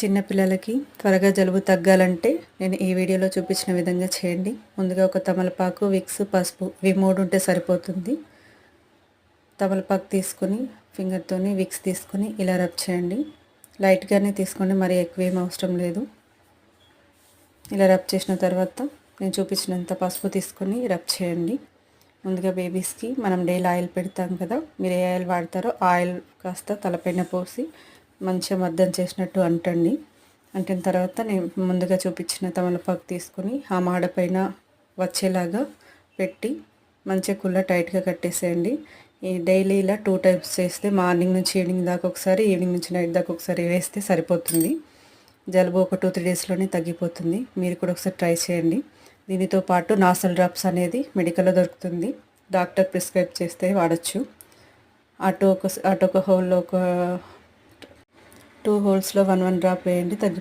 చిన్నపిల్లలకి త్వరగా జలుబు తగ్గాలంటే నేను ఈ వీడియోలో చూపించిన విధంగా చేయండి. ముందుగా ఒక తమలపాకు విక్స్ పసుపు ఇవి మూడు ఉంటే సరిపోతుంది. తమలపాకు తీసుకొని ఫింగర్తోని విక్స్ తీసుకొని ఇలా రబ్ చేయండి. లైట్గానే తీసుకోండి మరి ఎక్కువ ఏం అవసరం లేదు. ఇలా రబ్ చేసిన తర్వాత నేను చూపించినంత పసుపు తీసుకొని రబ్ చేయండి. ముందుగా బేబీస్కి మనం డైలీ ఆయిల్ పెడతాం కదా మీరు ఏ ఆయిల్ వాడతారో ఆయిల్ కాస్త తలపైన పోసి మంచిగా మద్దం చేసినట్టు అంటండి. అంటిన తర్వాత నేను ముందుగా చూపించిన తమలపాకు తీసుకొని ఆ మాడ పైన వచ్చేలాగా పెట్టి మంచిగా కుల్ల టైట్గా కట్టేసేయండి. ఈ డైలీ ఇలా టూ టైప్స్ చేస్తే మార్నింగ్ నుంచి ఈవినింగ్ దాకా ఒకసారి ఈవినింగ్ నుంచి నైట్ దాకా ఒకసారి వేస్తే సరిపోతుంది. జలుబు ఒక టూ త్రీ డేస్లోనే తగ్గిపోతుంది. మీరు కూడా ఒకసారి ట్రై చేయండి. దీనితో పాటు నాసల్ డ్రాప్స్ అనేది మెడికల్లో దొరుకుతుంది. డాక్టర్ ప్రిస్క్రైబ్ చేస్తే వాడచ్చు. అటు ఒక అటు ఒక హోల్లో ఒక టూ హోల్స్లో వన్ వన్ డ్రాప్ వేయండి తగ్గి